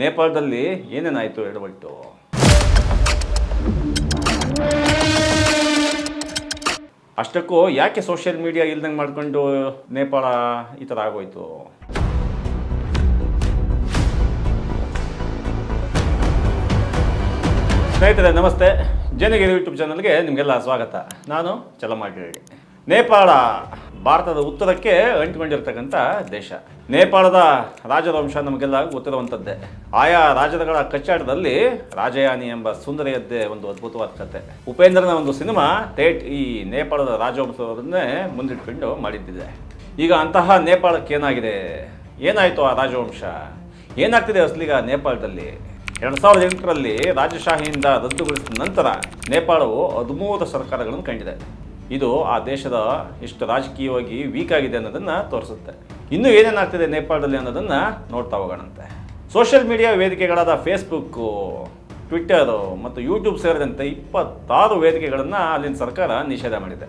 ನೇಪಾಳದಲ್ಲಿ ಏನೇನಾಯಿತು ಎಡವಟ್ಟು ಅಷ್ಟಕ್ಕೂ ಯಾಕೆ ಸೋಷಿಯಲ್ ಮೀಡಿಯಾ ಇಲ್ದಂಗೆ ಮಾಡ್ಕೊಂಡು ನೇಪಾಳ ಈ ಥರ ಆಗೋಯ್ತು? ಸ್ನೇಹಿತರೆ, ನಮಸ್ತೆ. ಜನಗಿರಿ ಯೂಟ್ಯೂಬ್ ಚಾನಲ್ಗೆ ನಿಮಗೆಲ್ಲ ಸ್ವಾಗತ. ನಾನು ಚಲಮಾಗಿರಿ. ನೇಪಾಳ. ಭಾರತದ ಉತ್ತರಕ್ಕೆ ಅಂಟಿಕೊಂಡಿರ್ತಕ್ಕಂಥ ದೇಶ. ನೇಪಾಳದ ರಾಜವಂಶ ನಮಗೆಲ್ಲ ಗೊತ್ತಿರುವಂಥದ್ದೇ. ಆಯಾ ರಾಜರುಗಳ ಕಚ್ಚಾಟದಲ್ಲಿ ರಾಜಯಾನಿ ಎಂಬ ಸುಂದರಿಯದ್ದೇ ಒಂದು ಅದ್ಭುತವಾದ ಕತೆ. ಉಪೇಂದ್ರನ ಒಂದು ಸಿನಿಮಾ ತೇಟ್ ಈ ನೇಪಾಳದ ರಾಜವಂಶವನ್ನೇ ಮುಂದಿಟ್ಕೊಂಡು ಮಾಡಿದ್ದಿದೆ. ಈಗ ಅಂತಹ ನೇಪಾಳಕ್ಕೆ ಏನಾಗಿದೆ? ಏನಾಯಿತು ಆ ರಾಜವಂಶ? ಏನಾಗ್ತಿದೆ ಅಸಲಿಗ ನೇಪಾಳದಲ್ಲಿ? ಎರಡು ಸಾವಿರದ ಎಂಟರಲ್ಲಿ ರಾಜಶಾಹಿಯಿಂದ ರದ್ದುಗೊಳಿಸಿದ ನಂತರ ನೇಪಾಳವು ಹದಿಮೂರು ಸರ್ಕಾರಗಳನ್ನು ಕಂಡಿದೆ. ಇದು ಆ ದೇಶದ ಇಷ್ಟು ರಾಜಕೀಯವಾಗಿ ವೀಕ್ ಆಗಿದೆ ಅನ್ನೋದನ್ನು ತೋರಿಸುತ್ತೆ. ಇನ್ನೂ ಏನೇನಾಗ್ತಿದೆ ನೇಪಾಳದಲ್ಲಿ ಅನ್ನೋದನ್ನು ನೋಡ್ತಾ ಹೋಗೋಣಂತೆ. ಸೋಷಿಯಲ್ ಮೀಡಿಯಾ ವೇದಿಕೆಗಳಾದ ಫೇಸ್ಬುಕ್ಕು ಟ್ವಿಟ್ಟರು ಮತ್ತು ಯೂಟ್ಯೂಬ್ ಸೇರಿದಂತೆ ಇಪ್ಪತ್ತಾರು ವೇದಿಕೆಗಳನ್ನು ಅಲ್ಲಿನ ಸರ್ಕಾರ ನಿಷೇಧ ಮಾಡಿದೆ.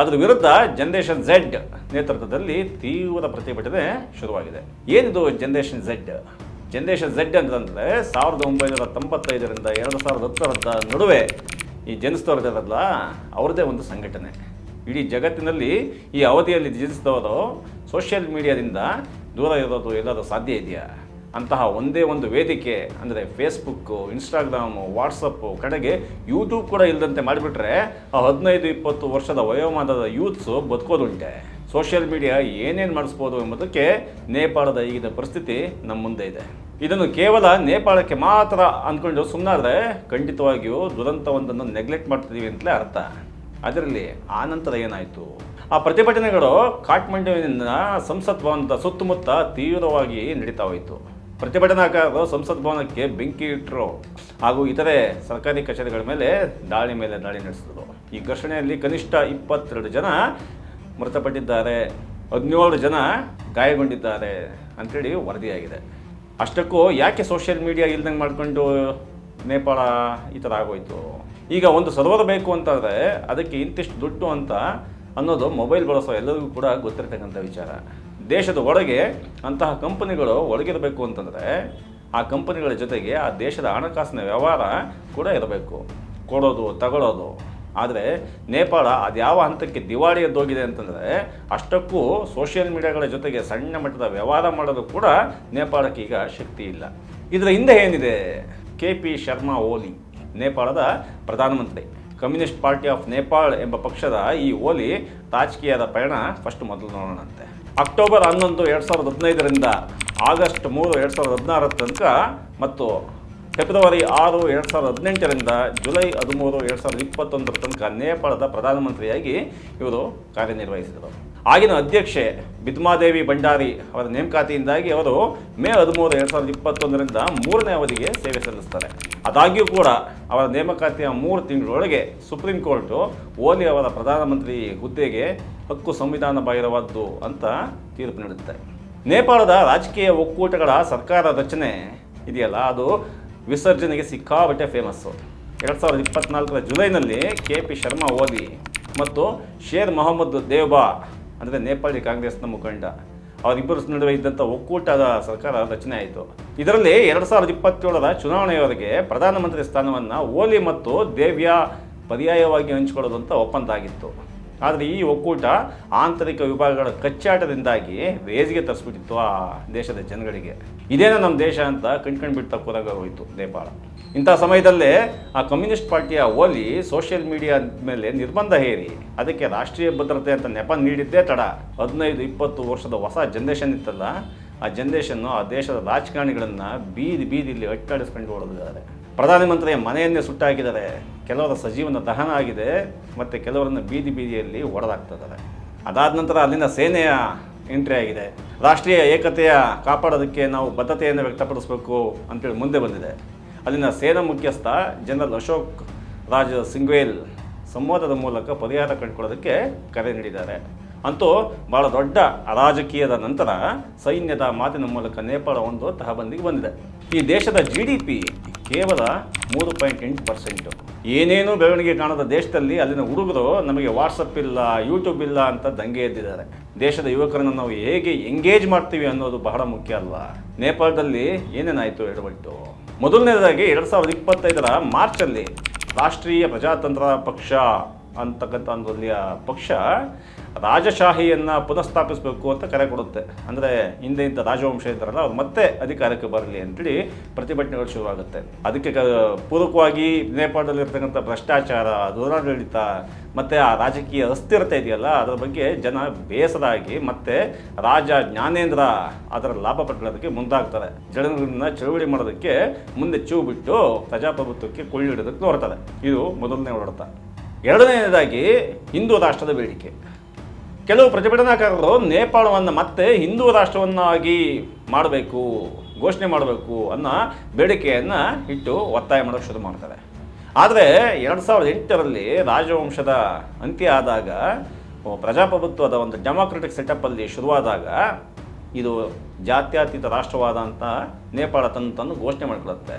ಅದರ ವಿರುದ್ಧ ಜನರೇಷನ್ ಝೆಡ್ ನೇತೃತ್ವದಲ್ಲಿ ತೀವ್ರ ಪ್ರತಿಭಟನೆ ಶುರುವಾಗಿದೆ. ಏನಿದು ಜನರೇಷನ್ ಝೆಡ್ ಜನರೇಷನ್ ಝೆಡ್ ಅಂತಂದರೆ ಸಾವಿರದ ಒಂಬೈನೂರ ತೊಂಬತ್ತೈದರಿಂದ ಎರಡು ಸಾವಿರದ ಹತ್ತರದ ನಡುವೆ ಈ ಜನಿಸಿದವ್ರದಲ್ಲ ಅವ್ರದ್ದೇ ಒಂದು ಸಂಘಟನೆ. ಇಡೀ ಜಗತ್ತಿನಲ್ಲಿ ಈ ಅವಧಿಯಲ್ಲಿ ಜನಿಸಿದವರು ಸೋಷಿಯಲ್ ಮೀಡಿಯಾದಿಂದ ದೂರ ಇರೋದು ಎಲ್ಲಾದರೂ ಸಾಧ್ಯ ಇದೆಯಾ? ಅಂತಹ ಒಂದೇ ಒಂದು ವೇದಿಕೆ, ಅಂದರೆ ಫೇಸ್ಬುಕ್ಕು ಇನ್ಸ್ಟಾಗ್ರಾಮು ವಾಟ್ಸಪ್ಪು ಕಡೆಗೆ ಯೂಟ್ಯೂಬ್ ಕೂಡ ಇಲ್ಲದಂತೆ ಮಾಡಿಬಿಟ್ರೆ ಆ ಹದಿನೈದು, ಇಪ್ಪತ್ತು ವರ್ಷದ ವಯೋಮಾನದ ಯೂತ್ಸು ಬದುಕೋದುಂಟೆ. ಸೋಷಿಯಲ್ ಮೀಡಿಯಾ ಏನೇನು ಮಾಡಿಸ್ಬೋದು ಎಂಬುದಕ್ಕೆ ನೇಪಾಳದ ಈಗಿನ ಪರಿಸ್ಥಿತಿ ನಮ್ಮ ಮುಂದೆ ಇದೆ. ಇದನ್ನು ಕೇವಲ ನೇಪಾಳಕ್ಕೆ ಮಾತ್ರ ಅಂದ್ಕೊಂಡು ಸುಮ್ಮನಾದರೆ ಖಂಡಿತವಾಗಿಯೂ ದುರಂತವೊಂದನ್ನು ನೆಗ್ಲೆಕ್ಟ್ ಮಾಡ್ತಿದ್ದೀವಿ ಅಂತಲೇ ಅರ್ಥ. ಅದರಲ್ಲಿ ಆ ನಂತರ ಏನಾಯಿತು? ಆ ಪ್ರತಿಭಟನೆಗಳು ಕಾಠ್ಮಂಡುವಿನ ಸಂಸತ್ ಭವನದ ಸುತ್ತಮುತ್ತ ತೀವ್ರವಾಗಿ ನಡೀತಾ ಹೋಯಿತು. ಪ್ರತಿಭಟನಾಕಾರರು ಸಂಸತ್ ಭವನಕ್ಕೆ ಬೆಂಕಿ ಇಟ್ಟರು ಹಾಗೂ ಇತರೆ ಸರ್ಕಾರಿ ಕಚೇರಿಗಳ ಮೇಲೆ ದಾಳಿ ಮೇಲೆ ದಾಳಿ ನಡೆಸಿದರು. ಈ ಘರ್ಷಣೆಯಲ್ಲಿ ಕನಿಷ್ಠ ಇಪ್ಪತ್ತೆರಡು ಜನ ಮೃತಪಟ್ಟಿದ್ದಾರೆ. ಹದಿನೇಳು ಜನ ಗಾಯಗೊಂಡಿದ್ದಾರೆ ಅಂಥೇಳಿ ವರದಿಯಾಗಿದೆ. ಅಷ್ಟಕ್ಕೂ ಯಾಕೆ ಸೋಷಿಯಲ್ ಮೀಡಿಯಾ ಇಲ್ದಂಗೆ ಮಾಡ್ಕೊಂಡು ನೇಪಾಳ ಈ ಥರ ಆಗೋಯ್ತು? ಈಗ ಒಂದು ಸರ್ವರ್ ಬೇಕು ಅಂತಂದರೆ ಅದಕ್ಕೆ ಇಂತಿಷ್ಟು ದುಡ್ಡು ಅಂತ ಅನ್ನೋದು ಮೊಬೈಲ್ ಬಳಸೋ ಎಲ್ಲರಿಗೂ ಕೂಡ ಗೊತ್ತಿರತಕ್ಕಂಥ ವಿಚಾರ. ದೇಶದ ಒಳಗೆ ಅಂತಹ ಕಂಪನಿಗಳು ಒಳಗಿರಬೇಕು ಅಂತಂದರೆ ಆ ಕಂಪನಿಗಳ ಜೊತೆಗೆ ಆ ದೇಶದ ಹಣಕಾಸಿನ ವ್ಯವಹಾರ ಕೂಡ ಇರಬೇಕು. ಕೊಡೋದು, ತಗೊಳ್ಳೋದು ಆದರೆ ನೇಪಾಳ ಅದು ಯಾವ ಹಂತಕ್ಕೆ ದಿವಾಳಿ ಎದ್ದೋಗಿದೆ ಅಂತಂದರೆ ಅಷ್ಟಕ್ಕೂ ಸೋಷಿಯಲ್ ಮೀಡಿಯಾಗಳ ಜೊತೆಗೆ ಸಣ್ಣ ಮಟ್ಟದ ವ್ಯವಹಾರ ಮಾಡೋದು ಕೂಡ ನೇಪಾಳಕ್ಕೆ ಈಗ ಶಕ್ತಿ ಇಲ್ಲ. ಇದರ ಹಿಂದೆ ಏನಿದೆ? ಕೆ ಪಿ ಶರ್ಮಾ ಓಲಿ, ನೇಪಾಳದ ಪ್ರಧಾನಮಂತ್ರಿ. ಕಮ್ಯುನಿಸ್ಟ್ ಪಾರ್ಟಿ ಆಫ್ ನೇಪಾಳ್ ಎಂಬ ಪಕ್ಷದ ಈ ಓಲಿ ರಾಜಕೀಯದ ಪಯಣ ಫಸ್ಟ್ ಮೊದಲು ನೋಡೋಣಂತೆ. ಅಕ್ಟೋಬರ್ ಹನ್ನೊಂದು, ಎರಡು ಸಾವಿರದ ಹದಿನೈದರಿಂದ ಆಗಸ್ಟ್ ಮೂರು, ಎರಡು ಸಾವಿರದ ಹದಿನಾರರ ತನಕ ಮತ್ತು ಫೆಬ್ರವರಿ ಆರು ಎರಡು ಸಾವಿರದ ಹದಿನೆಂಟರಿಂದ ಜುಲೈ ಹದಿಮೂರು ಎರಡು ಸಾವಿರದ ಇಪ್ಪತ್ತೊಂದರ ತನಕ ನೇಪಾಳದ ಪ್ರಧಾನಮಂತ್ರಿಯಾಗಿ ಇವರು ಕಾರ್ಯನಿರ್ವಹಿಸಿದರು. ಆಗಿನ ಅಧ್ಯಕ್ಷೆ ಬಿದ್ಮಾದೇವಿ ಭಂಡಾರಿ ಅವರ ನೇಮಕಾತಿಯಿಂದಾಗಿ ಅವರು ಮೇ ಹದಿಮೂರು ಎರಡು ಸಾವಿರದ ಇಪ್ಪತ್ತೊಂದರಿಂದ ಮೂರನೇ ಅವಧಿಗೆ ಸೇವೆ ಸಲ್ಲಿಸ್ತಾರೆ. ಆದಾಗ್ಯೂ ಕೂಡ ಅವರ ನೇಮಕಾತಿಯ ಮೂರು ತಿಂಗಳೊಳಗೆ ಸುಪ್ರೀಂ ಕೋರ್ಟು ಓಲಿ ಅವರ ಪ್ರಧಾನಮಂತ್ರಿ ಹುದ್ದೆಗೆ ಹಕ್ಕು ಸಂವಿಧಾನ ಬಾಹಿರವಾದ್ದು ಅಂತ ತೀರ್ಪು ನೀಡುತ್ತೆ. ನೇಪಾಳದ ರಾಜಕೀಯ ಒಕ್ಕೂಟಗಳ ಸರ್ಕಾರ ರಚನೆ ಇದೆಯಲ್ಲ, ಅದು ವಿಸರ್ಜನೆಗೆ ಸಿಕ್ಕಾಬಟ್ಟೆ ಫೇಮಸ್ಸು ಎರಡು ಸಾವಿರದ ಇಪ್ಪತ್ನಾಲ್ಕರ ಜುಲೈನಲ್ಲಿ ಕೆ ಪಿ ಶರ್ಮಾ ಓಲಿ ಮತ್ತು ಶೇರ್ ಮೊಹಮ್ಮದ್ ದೇವ್ಬಾ, ಅಂದರೆ ನೇಪಾಳಿ ಕಾಂಗ್ರೆಸ್ನ ಮುಖಂಡ. ಅವರಿಬ್ಬರ ನಡುವೆ ಇದ್ದಂಥ ಒಕ್ಕೂಟದ ಸರ್ಕಾರ ರಚನೆ ಆಯಿತು. ಇದರಲ್ಲಿ ಎರಡು ಸಾವಿರದ ಇಪ್ಪತ್ತೇಳರ ಚುನಾವಣೆಯವರೆಗೆ ಪ್ರಧಾನಮಂತ್ರಿ ಸ್ಥಾನವನ್ನು ಓಲಿ ಮತ್ತು ದೇವ್ಯಾ ಪರ್ಯಾಯವಾಗಿ ಹಂಚಿಕೊಳ್ಳೋದಂಥ ಅಂತ ಒಪ್ಪಂದ ಆಗಿತ್ತು. ಆದರೆ ಈ ಒಕ್ಕೂಟ ಆಂತರಿಕ ವಿಭಾಗಗಳ ಕಚ್ಚಾಟದಿಂದಾಗಿ ರೇಜಿಗೆ ತರಿಸ್ಬಿಟ್ಟಿತ್ತು ಆ ದೇಶದ ಜನಗಳಿಗೆ. ಇದೇನೋ ನಮ್ಮ ದೇಶ ಅಂತ ಕಣ್ಕಂಡು ಬಿಡ್ತಾ ಕೂರಾಗ ಹೋಯಿತು ನೇಪಾಳ. ಇಂಥ ಸಮಯದಲ್ಲೇ ಆ ಕಮ್ಯುನಿಸ್ಟ್ ಪಾರ್ಟಿಯ ಓಲಿ ಸೋಷಿಯಲ್ ಮೀಡಿಯಾ ಮೇಲೆ ನಿರ್ಬಂಧ ಹೇರಿ, ಅದಕ್ಕೆ ರಾಷ್ಟ್ರೀಯ ಭದ್ರತೆ ಅಂತ ನೆಪ ನೀಡಿದ್ದೇ ತಡ. ಹದಿನೈದು, ಇಪ್ಪತ್ತು ವರ್ಷದ ಹೊಸ ಜನ್ರೇಷನ್ ಇತ್ತಲ್ಲ, ಆ ಜನ್ರೇಷನ್ನು ಆ ದೇಶದ ರಾಜಕಾರಣಿಗಳನ್ನು ಬೀದಿ ಬೀದಿಲಿ ಅಟ್ಟಾಡಿಸ್ಕೊಂಡು ಹೊಡೆದಿದ್ದಾರೆ ಪ್ರಧಾನಮಂತ್ರಿಯ ಮನೆಯನ್ನೇ ಸುಟ್ಟಾಕಿದ್ದಾರೆ ಕೆಲವರ ಸಜೀವನ ದಹನ ಆಗಿದೆ, ಮತ್ತು ಕೆಲವರನ್ನು ಬೀದಿ ಬೀದಿಯಲ್ಲಿ ಹೊಡೆದಾಕ್ತಿದ್ದಾರೆ ಅದಾದ ನಂತರ ಅಲ್ಲಿನ ಸೇನೆಯ ಎಂಟ್ರಿ ಆಗಿದೆ. ರಾಷ್ಟ್ರೀಯ ಏಕತೆಯ ಕಾಪಾಡೋದಕ್ಕೆ ನಾವು ಬದ್ಧತೆಯನ್ನು ವ್ಯಕ್ತಪಡಿಸಬೇಕು ಅಂತೇಳಿ ಮುಂದೆ ಬಂದಿದೆ. ಅಲ್ಲಿನ ಸೇನಾ ಮುಖ್ಯಸ್ಥ ಜನರಲ್ ಅಶೋಕ್ ರಾಜ ಸಿಂಗ್ವೇಲ್ ಸಂವಾದದ ಮೂಲಕ ಪರಿಹಾರ ಕಂಡುಕೊಳ್ಳೋದಕ್ಕೆ ಕರೆ ನೀಡಿದ್ದಾರೆ. ಅಂತೂ ಭಾಳ ದೊಡ್ಡ ಅರಾಜಕೀಯದ ನಂತರ ಸೈನ್ಯದ ಮಾತಿನ ಮೂಲಕ ನೇಪಾಳ ಒಂದು ತಹಬಂದಿಗೆ ಬಂದಿದೆ. ಈ ದೇಶದ ಜಿ ಡಿ ಪಿ ಕೇವಲ ಮೂರು ಪಾಯಿಂಟ್ ಎಂಟು ಪರ್ಸೆಂಟು. ಏನೇನು ಬೆಳವಣಿಗೆ ಕಾಣದ ದೇಶದಲ್ಲಿ ಅಲ್ಲಿನ ಹುಡುಗರು ನಮಗೆ ವಾಟ್ಸಪ್ ಇಲ್ಲ ಯೂಟ್ಯೂಬ್ ಇಲ್ಲ ಅಂತ ದಂಗೆ ಎದ್ದಿದ್ದಾರೆ. ದೇಶದ ಯುವಕರನ್ನು ನಾವು ಹೇಗೆ ಎಂಗೇಜ್ ಮಾಡ್ತೀವಿ ಅನ್ನೋದು ಬಹಳ ಮುಖ್ಯ ಅಲ್ಲ ನೇಪಾಳದಲ್ಲಿ ಏನೇನಾಯಿತು ಎಡವಟ್ಟು ಮೊದಲನೇದಾಗಿ ಎರಡು ಸಾವಿರದ ಇಪ್ಪತ್ತೈದರ ಮಾರ್ಚಲ್ಲಿ ರಾಷ್ಟ್ರೀಯ ಪ್ರಜಾತಂತ್ರ ಪಕ್ಷ, ಅಂತಕ್ಕಂಥ ಒಂದು ಪಕ್ಷ ರಾಜಶಾಹಿಯನ್ನು ಪುನಃಸ್ಥಾಪಿಸಬೇಕು ಅಂತ ಕರೆ ಕೊಡುತ್ತೆ. ಅಂದರೆ ಹಿಂದೆ ಇಂಥ ರಾಜವಂಶ ಇದ್ದಾರಲ್ಲ, ಅವ್ರು ಮತ್ತೆ ಅಧಿಕಾರಕ್ಕೆ ಬರಲಿ ಅಂತೇಳಿ ಪ್ರತಿಭಟನೆಗಳು ಶುರುವಾಗುತ್ತೆ. ಅದಕ್ಕೆ ಕ, ಪೂರಕವಾಗಿ ನೇಪಾಳದಲ್ಲಿರ್ತಕ್ಕಂಥ ಭ್ರಷ್ಟಾಚಾರ, ದುರಾಡಳಿತ, ಮತ್ತು ಆ ರಾಜಕೀಯ ಅಸ್ಥಿರತೆ ಇದೆಯಲ್ಲ, ಅದರ ಬಗ್ಗೆ ಜನ ಬೇಸರಾಗಿ ಮತ್ತೆ ರಾಜ ಜ್ಞಾನೇಂದ್ರ ಅದರ ಲಾಭ ಪಡ್ಕೊಳ್ಳೋದಕ್ಕೆ ಮುಂದಾಗ್ತಾರೆ. ಜನರನ್ನ ಚಳುವಳಿ ಮಾಡೋದಕ್ಕೆ ಮುಂದೆ ಚೂ ಬಿಟ್ಟು ಪ್ರಜಾಪ್ರಭುತ್ವಕ್ಕೆ ಕೊಳ್ಳಿಡೋದಕ್ಕೆ ನೋಡ್ತಾರೆ. ಇದು ಮೊದಲನೇ ಹೊಡೆತ ಎರಡನೆಯದಾಗಿ ಹಿಂದೂ ರಾಷ್ಟ್ರದ ಬೇಡಿಕೆ. ಕೆಲವು ಪ್ರತಿಭಟನಾಕಾರರು ನೇಪಾಳವನ್ನು ಮತ್ತೆ ಹಿಂದೂ ರಾಷ್ಟ್ರವನ್ನಾಗಿ ಮಾಡಬೇಕು, ಘೋಷಣೆ ಮಾಡಬೇಕು ಅನ್ನೋ ಬೇಡಿಕೆಯನ್ನು ಇಟ್ಟು ಒತ್ತಾಯ ಮಾಡೋಕ್ಕೆ ಶುರು ಮಾಡ್ತಾರೆ. ಆದರೆ ಎರಡು ಸಾವಿರದ ಎಂಟರಲ್ಲಿ ರಾಜವಂಶದ ಅಂತ್ಯ ಆದಾಗ ಪ್ರಜಾಪ್ರಭುತ್ವದ ಒಂದು ಡೆಮೋಕ್ರೆಟಿಕ್ ಸೆಟಪ್ಪಲ್ಲಿ ಶುರುವಾದಾಗ ಇದು ಜಾತ್ಯತೀತ ರಾಷ್ಟ್ರವಾದ ಅಂತ ನೇಪಾಳ ತನ್ನ ತನ್ನ ಘೋಷಣೆ ಮಾಡಿಕೊಳ್ಳುತ್ತೆ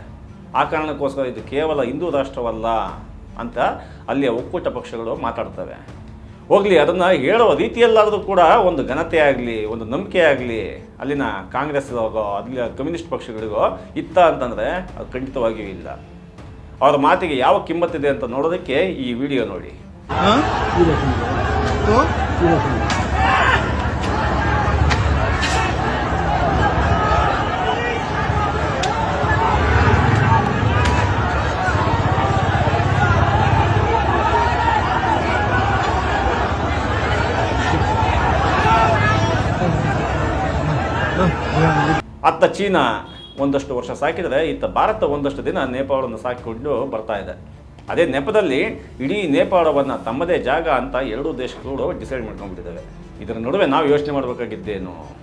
ಆ ಕಾರಣಕ್ಕೋಸ್ಕರ ಇದು ಕೇವಲ ಹಿಂದೂ ರಾಷ್ಟ್ರವಲ್ಲ ಅಂತ ಅಲ್ಲಿಯ ಒಕ್ಕೂಟ ಪಕ್ಷಗಳು ಮಾತಾಡ್ತವೆ. ಹೋಗಲಿ ಅದನ್ನು ಹೇಳೋ ರೀತಿಯಲ್ಲಾದರೂ ಕೂಡ ಒಂದು ಘನತೆ ಆಗಲಿ ಒಂದು ನಂಬಿಕೆ ಆಗಲಿ ಅಲ್ಲಿನ ಕಾಂಗ್ರೆಸ್ಗೋ ಅಲ್ಲಿನ ಕಮ್ಯುನಿಸ್ಟ್ ಪಕ್ಷಗಳಿಗೋ ಇತ್ತ ಅಂತಂದರೆ ಅದು ಖಂಡಿತವಾಗಿಯೂ ಇಲ್ಲ. ಅವರ ಮಾತಿಗೆ ಯಾವ ಕಿಮ್ಮತ್ತಿದೆ ಅಂತ ನೋಡೋದಕ್ಕೆ ಈ ವಿಡಿಯೋ ನೋಡಿ. ಅತ್ತ ಚೀನಾ ಒಂದಷ್ಟು ವರ್ಷ ಸಾಕಿದರೆ ಇತ್ತ ಭಾರತ ಒಂದಷ್ಟು ದಿನ ನೇಪಾಳವನ್ನು ಸಾಕಿಕೊಂಡು ಬರ್ತಾ ಇದೆ. ಅದೇ ನೆಪದಲ್ಲಿ ಇಡೀ ನೇಪಾಳವನ್ನು ತಮ್ಮದೇ ಜಾಗ ಅಂತ ಎರಡೂ ದೇಶಗಳು ಡಿಸೈಡ್ ಮಾಡ್ಕೊಂಡ್ಬಿಟ್ಟಿದ್ದಾವೆ. ಇದರ ನಡುವೆ ನಾವು ಯೋಚನೆ ಮಾಡಬೇಕಾಗಿದ್ದೇನು?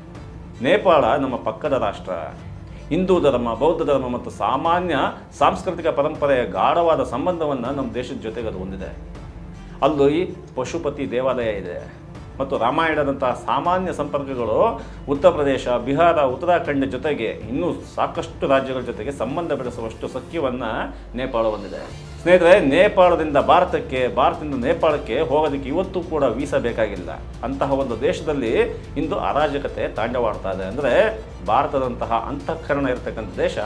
ನೇಪಾಳ ನಮ್ಮ ಪಕ್ಕದ ರಾಷ್ಟ್ರ. ಹಿಂದೂ ಧರ್ಮ, ಬೌದ್ಧ ಧರ್ಮ ಮತ್ತು ಸಾಮಾನ್ಯ ಸಾಂಸ್ಕೃತಿಕ ಪರಂಪರೆಯ ಗಾಢವಾದ ಸಂಬಂಧವನ್ನು ನಮ್ಮ ದೇಶದ ಜೊತೆಗೆ ಅದು ಹೊಂದಿದೆ. ಅಲ್ಲಿ ಪಶುಪತಿ ದೇವಾಲಯ ಇದೆ. ಮತ್ತು ರಾಮಾಯಣದಂತಹ ಸಾಮಾನ್ಯ ಸಂಪರ್ಕಗಳು ಉತ್ತರ ಪ್ರದೇಶ, ಬಿಹಾರ, ಉತ್ತರಾಖಂಡ್ ಜೊತೆಗೆ ಇನ್ನೂ ಸಾಕಷ್ಟು ರಾಜ್ಯಗಳ ಜೊತೆಗೆ ಸಂಬಂಧ ಬೆಳೆಸುವಷ್ಟು ಸಖ್ಯವನ್ನು ನೇಪಾಳ ಹೊಂದಿದೆ. ಸ್ನೇಹಿತರೆ, ನೇಪಾಳದಿಂದ ಭಾರತಕ್ಕೆ, ಭಾರತದಿಂದ ನೇಪಾಳಕ್ಕೆ ಹೋಗೋದಕ್ಕೆ ಇವತ್ತು ಕೂಡ ವೀಸಾ ಬೇಕಾಗಿಲ್ಲ. ಅಂತಹ ಒಂದು ದೇಶದಲ್ಲಿ ಇಂದು ಅರಾಜಕತೆ ತಾಂಡವಾಡ್ತಾ ಇದೆ. ಅಂದರೆ ಭಾರತದಂತಹ ಅಂತಃಕರಣ ಇರತಕ್ಕಂಥ ದೇಶ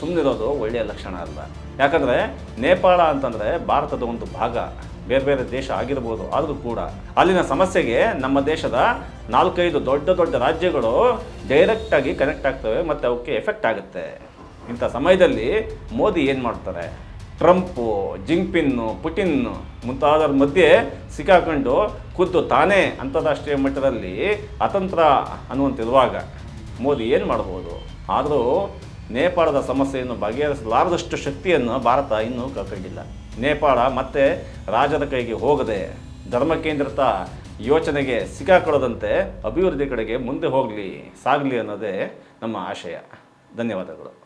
ಸುಮ್ಮನಿರೋದು ಒಳ್ಳೆಯ ಲಕ್ಷಣ ಅಲ್ಲ. ಯಾಕಂದರೆ ನೇಪಾಳ ಅಂತಂದರೆ ಭಾರತದ ಒಂದು ಭಾಗ. ಬೇರೆ ಬೇರೆ ದೇಶ ಆಗಿರ್ಬೋದು, ಆದರೂ ಕೂಡ ಅಲ್ಲಿನ ಸಮಸ್ಯೆಗೆ ನಮ್ಮ ದೇಶದ ನಾಲ್ಕೈದು ದೊಡ್ಡ ದೊಡ್ಡ ರಾಜ್ಯಗಳು ಡೈರೆಕ್ಟಾಗಿ ಕನೆಕ್ಟ್ ಆಗ್ತವೆ ಮತ್ತು ಅವಕ್ಕೆ ಎಫೆಕ್ಟ್ ಆಗುತ್ತೆ. ಇಂಥ ಸಮಯದಲ್ಲಿ ಮೋದಿ ಏನು ಮಾಡ್ತಾರೆ? ಟ್ರಂಪು ಜಿಂಗ್ಪಿನ್ನು ಪುಟಿನ್ ಮುಂತಾದರ ಮಧ್ಯೆ ಸಿಕ್ಕಾಕೊಂಡು ಖುದ್ದು ತಾನೇ ಅಂತಾರಾಷ್ಟ್ರೀಯ ಮಟ್ಟದಲ್ಲಿ ಅತಂತ್ರ ಅನ್ನುವಂತಿರುವಾಗ ಮೋದಿ ಏನು ಮಾಡ್ಬೋದು? ಆದರೂ ನೇಪಾಳದ ಸಮಸ್ಯೆಯನ್ನು ಬಗೆಹರಿಸಲಾರದಷ್ಟು ಶಕ್ತಿಯನ್ನು ಭಾರತ ಇನ್ನೂ ಕಳ್ಕೊಂಡಿಲ್ಲ. ನೇಪಾಳ ಮತ್ತೆ ರಾಜರ ಕೈಗೆ ಹೋಗದೆ ಧರ್ಮ ಕೇಂದ್ರಿತ ಯೋಚನೆಗೆ ಸಿಕ್ಕಾಕೊಳ್ಳದಂತೆ ಅಭಿವೃದ್ಧಿ ಕಡೆಗೆ ಮುಂದೆ ಹೋಗಲಿ, ಸಾಗಲಿ ಅನ್ನೋದೇ ನಮ್ಮ ಆಶಯ. ಧನ್ಯವಾದಗಳು.